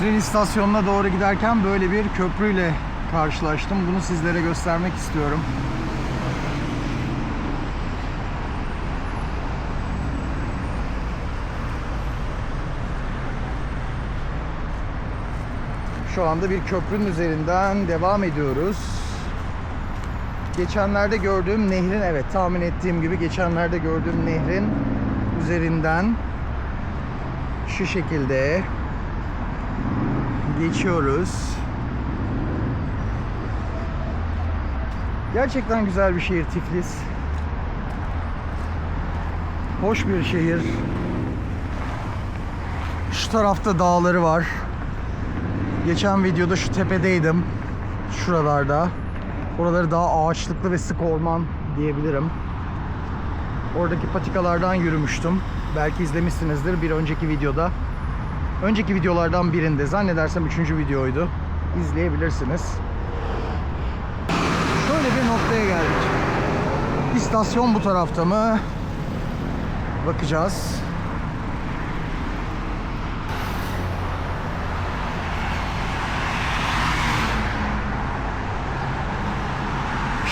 Tren istasyonuna doğru giderken böyle bir köprüyle karşılaştım. Bunu sizlere göstermek istiyorum. Şu anda bir köprünün üzerinden devam ediyoruz. Geçenlerde gördüğüm nehrin evet tahmin ettiğim gibi geçenlerde gördüğüm nehrin üzerinden şu şekilde geçiyoruz. Gerçekten güzel bir şehir Tiflis. Hoş bir şehir. Şu tarafta dağları var. Geçen videoda şu tepedeydim. Şuralarda. Oraları daha ağaçlıklı ve sık orman diyebilirim. Oradaki patikalardan yürümüştüm. Belki izlemişsinizdir bir önceki videoda. Önceki videolardan birinde zannedersem üçüncü videoydu. İzleyebilirsiniz. Şöyle bir noktaya geldik. İstasyon bu tarafta mı? Bakacağız.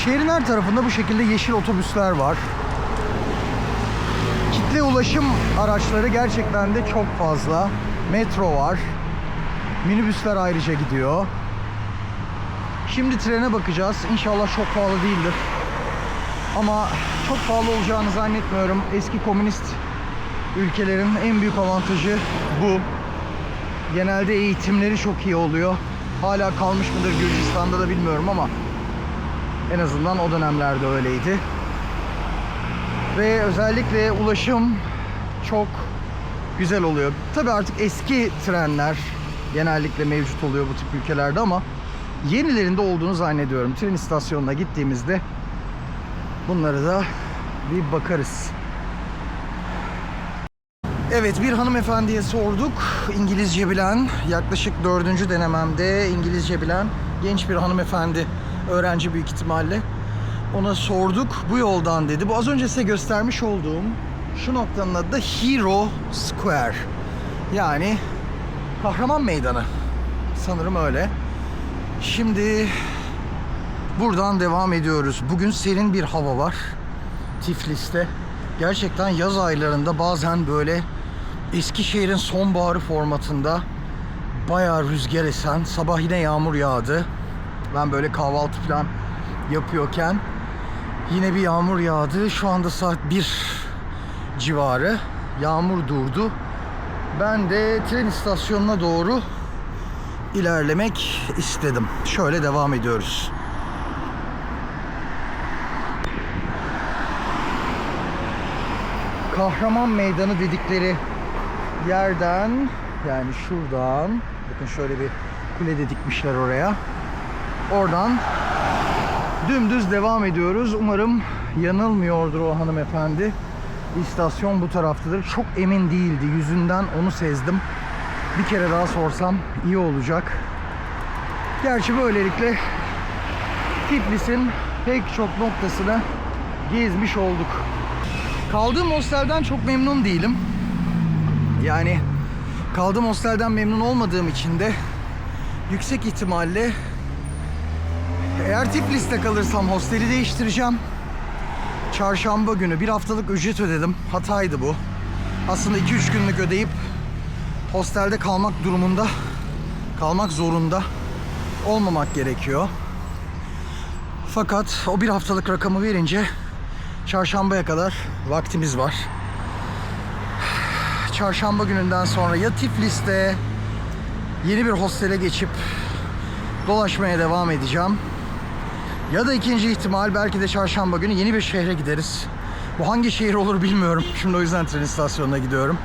Şehrin her tarafında bu şekilde yeşil otobüsler var. Kitle ulaşım araçları gerçekten de çok fazla. Metro var. Minibüsler ayrıca gidiyor. Şimdi trene bakacağız. İnşallah çok pahalı değildir. Ama çok pahalı olacağını zannetmiyorum. Eski komünist ülkelerin en büyük avantajı bu. Genelde eğitimleri çok iyi oluyor. Hala kalmış mıdır Gürcistan'da da bilmiyorum ama en azından o dönemlerde öyleydi. Ve özellikle ulaşım çok güzel oluyor. Tabii artık eski trenler genellikle mevcut oluyor bu tip ülkelerde ama yenilerinde olduğunu zannediyorum. Tren istasyonuna gittiğimizde bunları da bir bakarız. Evet bir hanımefendiye sorduk. İngilizce bilen, yaklaşık dördüncü denememde İngilizce bilen genç bir hanımefendi öğrenci büyük ihtimalle. Ona sorduk bu yoldan dedi. Bu az önce size göstermiş olduğum şu noktanın adı da Hero Square. Yani kahraman meydanı. Sanırım öyle. Şimdi buradan devam ediyoruz. Bugün serin bir hava var. Tiflis'te. Gerçekten yaz aylarında bazen böyle Eskişehir'in sonbaharı formatında bayağı rüzgar esen. Sabah yine yağmur yağdı. Ben böyle kahvaltı falan yapıyorken yine bir yağmur yağdı. Şu anda saat 1 civarı. Yağmur durdu. Ben de tren istasyonuna doğru ilerlemek istedim. Şöyle devam ediyoruz. Kahraman Meydanı dedikleri yerden yani şuradan bakın şöyle bir kule de dikmişler oraya. Oradan dümdüz devam ediyoruz. Umarım yanılmıyordur o hanımefendi. İstasyon bu taraftadır. Çok emin değildi. Yüzünden onu sezdim. Bir kere daha sorsam iyi olacak. Gerçi böylelikle Tiflis'in pek çok noktasını gezmiş olduk. Kaldığım hostelden çok memnun değilim. Yani kaldığım hostelden memnun olmadığım için de yüksek ihtimalle eğer Tiflis'te kalırsam hosteli değiştireceğim. Çarşamba günü bir haftalık ücret ödedim. Hataydı bu. Aslında 2-3 günlük ödeyip hostelde kalmak durumunda kalmak zorunda olmamak gerekiyor. Fakat o bir haftalık rakamı verince çarşambaya kadar vaktimiz var. Çarşamba gününden sonra ya Tiflis'te yeni bir hostele geçip dolaşmaya devam edeceğim. Ya da ikinci ihtimal belki de çarşamba günü yeni bir şehre gideriz. Bu hangi şehir olur bilmiyorum. Şimdi o yüzden tren istasyonuna gidiyorum.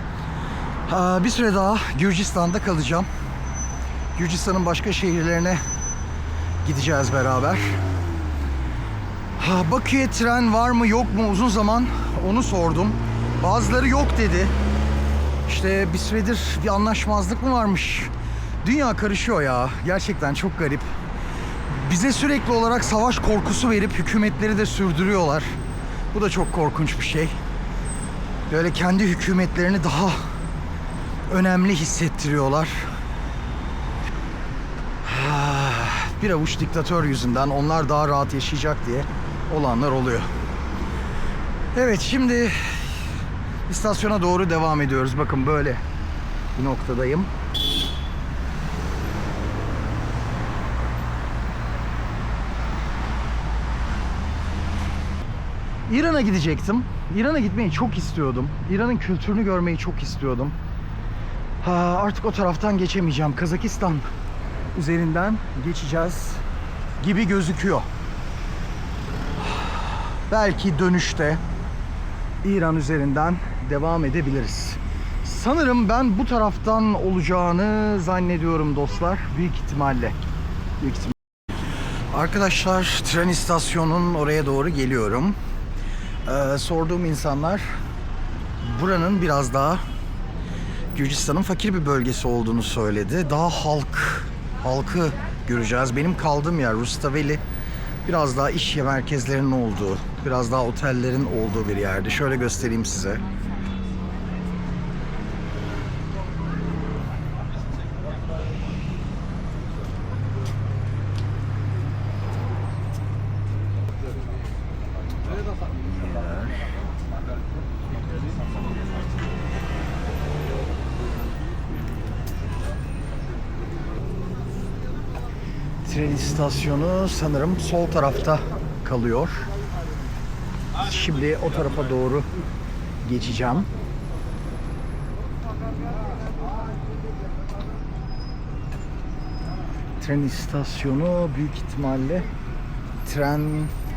Bir süre daha Gürcistan'da kalacağım. Gürcistan'ın başka şehirlerine gideceğiz beraber. Bakü'ye tren var mı yok mu uzun zaman onu sordum. Bazıları yok dedi. İşte bir süredir bir anlaşmazlık mı varmış? Dünya karışıyor ya. Gerçekten çok garip. Bize sürekli olarak savaş korkusu verip hükümetleri de sürdürüyorlar. Bu da çok korkunç bir şey. Böyle kendi hükümetlerini daha önemli hissettiriyorlar. bir avuç diktatör yüzünden onlar daha rahat yaşayacak diye olanlar oluyor. Evet şimdi istasyona doğru devam ediyoruz. Bakın böyle bir noktadayım. İran'a gidecektim. İran'a gitmeyi çok istiyordum. İran'ın kültürünü görmeyi çok istiyordum. Ha, artık o taraftan geçemeyeceğim. Kazakistan üzerinden geçeceğiz gibi gözüküyor. Belki dönüşte İran üzerinden devam edebiliriz. Sanırım ben bu taraftan olacağını zannediyorum dostlar. Büyük ihtimalle. Büyük ihtimalle. Arkadaşlar tren istasyonunun oraya doğru geliyorum. Ee, sorduğum insanlar buranın biraz daha Gürcistan'ın fakir bir bölgesi olduğunu söyledi. Daha halk, halkı göreceğiz. Benim kaldığım yer Rustaveli biraz daha iş merkezlerinin olduğu, biraz daha otellerin olduğu bir yerdi. Şöyle göstereyim size. Tren istasyonu sanırım sol tarafta kalıyor. Şimdi o tarafa doğru geçeceğim. Tren istasyonu büyük ihtimalle tren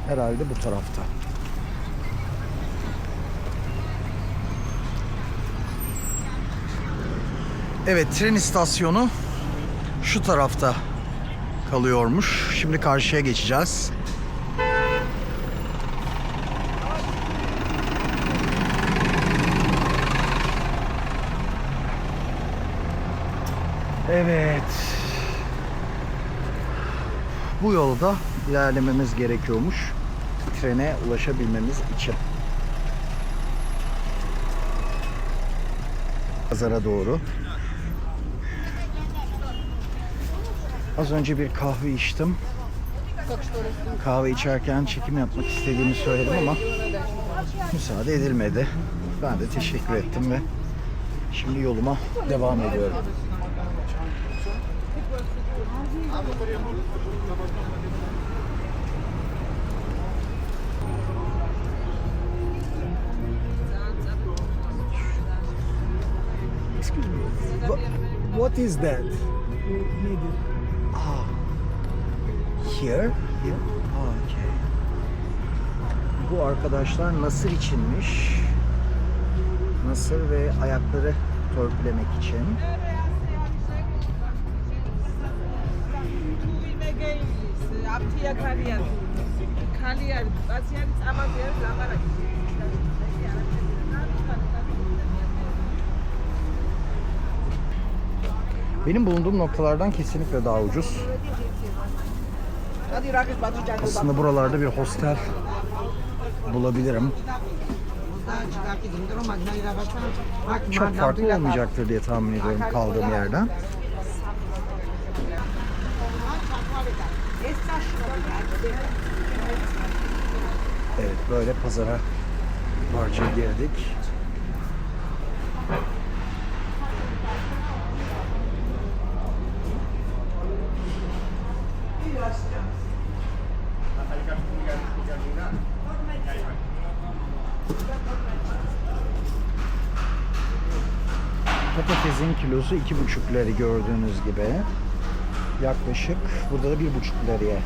herhalde bu tarafta. Evet tren istasyonu şu tarafta kalıyormuş. Şimdi karşıya geçeceğiz. Evet. Bu yolda ilerlememiz gerekiyormuş. Trene ulaşabilmemiz için. Pazara doğru. Az önce bir kahve içtim. Kahve içerken çekim yapmak istediğimi söyledim ama müsaade edilmedi. Ben de teşekkür ettim ve şimdi yoluma devam ediyorum. Excuse me. What, what is that? Ah. Here? Here. Ah, okay. Bu arkadaşlar nasır içinmiş. Nasır ve ayakları törpülemek için. Benim bulunduğum noktalardan kesinlikle daha ucuz. Aslında buralarda bir hostel bulabilirim. Çok farklı olmayacaktır diye tahmin ediyorum kaldığım yerden. Evet böyle pazara barca girdik. Kilosu iki buçuk lira gördüğünüz gibi. Yaklaşık burada da bir buçuk liraya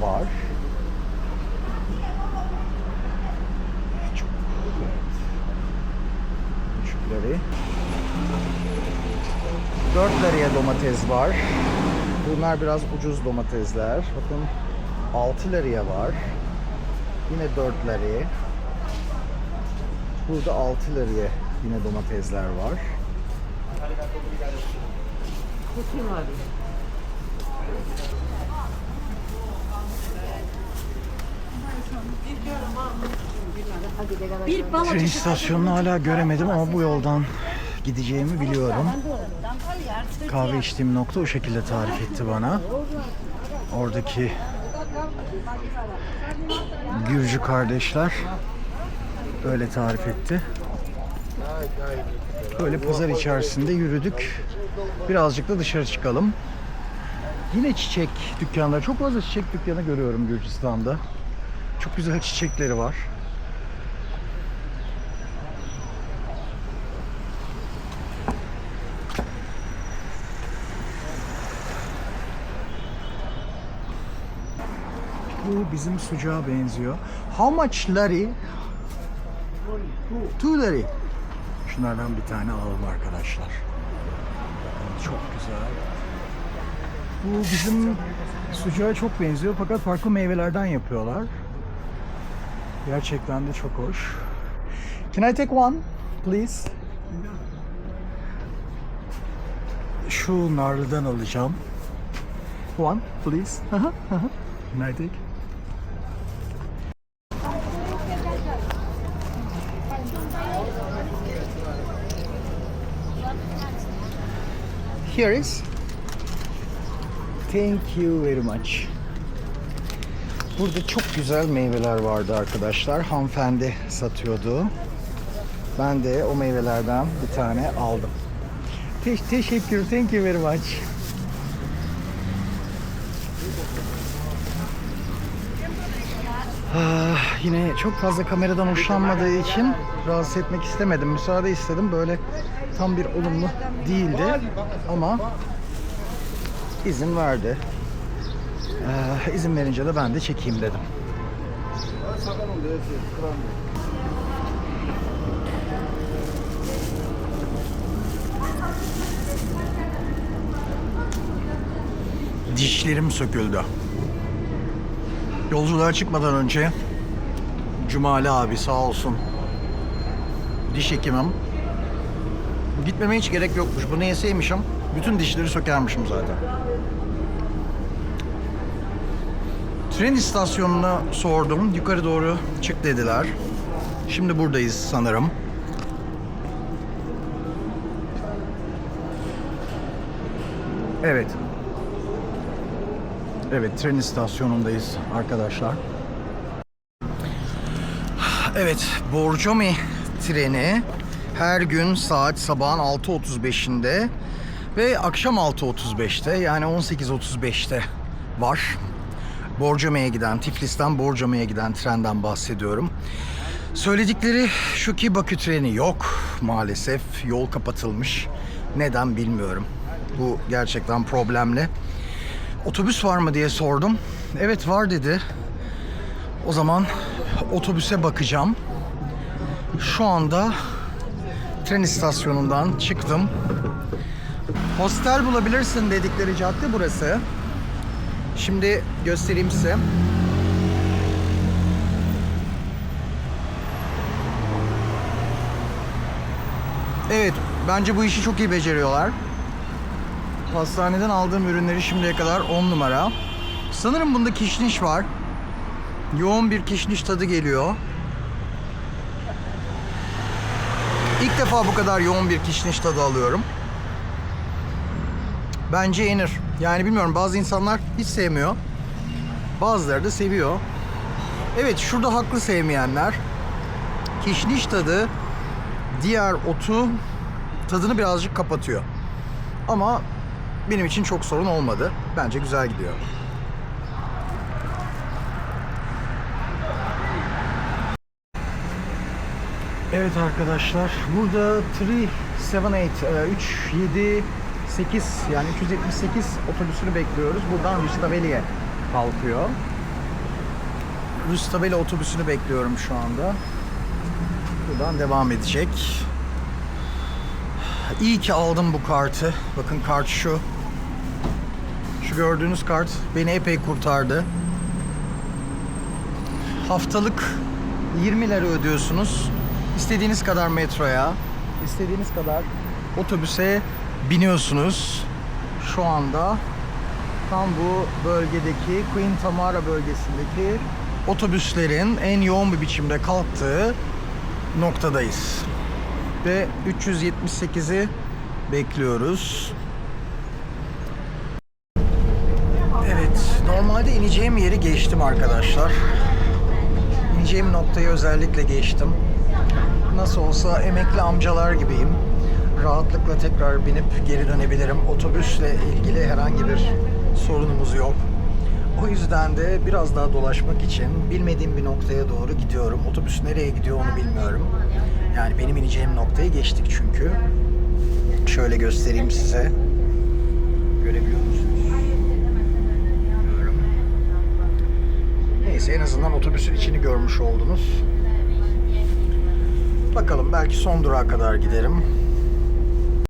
var. Çok evet. Buçuk liraya. 4 liraya domates var. Bunlar biraz ucuz domatesler. Bakın 6 liraya var. Yine 4 liraya. Burada 6 liraya yine domatesler var. Tren istasyonunu hala göremedim ama bu yoldan gideceğimi biliyorum. Kahve içtiğim nokta o şekilde tarif etti bana. Oradaki Gürcü kardeşler öyle tarif etti. Böyle pazar içerisinde yürüdük. Birazcık da dışarı çıkalım. Yine çiçek dükkanları. Çok fazla çiçek dükkanı görüyorum Gürcistan'da. Çok güzel çiçekleri var. Bu bizim sucuğa benziyor. How much lari? Two lari. Şunlardan bir tane alalım arkadaşlar. Çok güzel. Bu bizim sucuğa çok benziyor fakat farklı meyvelerden yapıyorlar. Gerçekten de çok hoş. Can I take one, please? Şu narlıdan alacağım. One, please. Can I take? Here is. Thank you very much. Burada çok güzel meyveler vardı arkadaşlar. Hanımefendi satıyordu. Ben de o meyvelerden bir tane aldım. Te- teşekkür, thank you very much. Ah, yine çok fazla kameradan hoşlanmadığı için rahatsız etmek istemedim. Müsaade istedim. Böyle tam bir olumlu değildi. Ama izin verdi. Ee, izin verince de ben de çekeyim dedim. Dişlerim söküldü. Yolculuğa çıkmadan önce Cumali abi sağ olsun diş hekimim gitmeme hiç gerek yokmuş. Bunu yeseymişim bütün dişleri sökermişim zaten. Tren istasyonuna sordum. Yukarı doğru çık dediler. Şimdi buradayız sanırım. Evet. Evet, tren istasyonundayız arkadaşlar. Evet, Borjomi treni her gün saat sabahın 6.35'inde ve akşam 6.35'te yani 18.35'te var. Borcoma'ya giden, Tiflis'ten Borcoma'ya giden trenden bahsediyorum. Söyledikleri şu ki Bakü treni yok maalesef. Yol kapatılmış. Neden bilmiyorum. Bu gerçekten problemli. Otobüs var mı diye sordum. Evet var dedi. O zaman otobüse bakacağım. Şu anda tren istasyonundan çıktım. Hostel bulabilirsin dedikleri cadde burası. Şimdi göstereyim size. Evet, bence bu işi çok iyi beceriyorlar. Hastaneden aldığım ürünleri şimdiye kadar 10 numara. Sanırım bunda kişniş var. Yoğun bir kişniş tadı geliyor. İlk defa bu kadar yoğun bir kişniş tadı alıyorum. Bence yenir. Yani bilmiyorum bazı insanlar hiç sevmiyor. Bazıları da seviyor. Evet şurada haklı sevmeyenler. Kişniş tadı diğer otu tadını birazcık kapatıyor. Ama benim için çok sorun olmadı. Bence güzel gidiyor. Evet arkadaşlar burada 378 3 7 8 yani 378 otobüsünü bekliyoruz. Buradan Rustaveli'ye kalkıyor. Rustaveli otobüsünü bekliyorum şu anda. Buradan devam edecek. İyi ki aldım bu kartı. Bakın kart şu. Şu gördüğünüz kart beni epey kurtardı. Haftalık 20 lira ödüyorsunuz. İstediğiniz kadar metroya, istediğiniz kadar otobüse biniyorsunuz. Şu anda tam bu bölgedeki Queen Tamara bölgesindeki otobüslerin en yoğun bir biçimde kalktığı noktadayız. Ve 378'i bekliyoruz. Evet, normal Normalde ineceğim yeri geçtim arkadaşlar. İneceğim noktayı özellikle geçtim. Nasıl olsa emekli amcalar gibiyim. Rahatlıkla tekrar binip geri dönebilirim. Otobüsle ilgili herhangi bir sorunumuz yok. O yüzden de biraz daha dolaşmak için bilmediğim bir noktaya doğru gidiyorum. Otobüs nereye gidiyor onu bilmiyorum. Yani benim ineceğim noktayı geçtik çünkü. Şöyle göstereyim size. Görebiliyor musunuz? Görüyorum. Neyse en azından otobüsün içini görmüş oldunuz. Bakalım belki son durağa kadar giderim.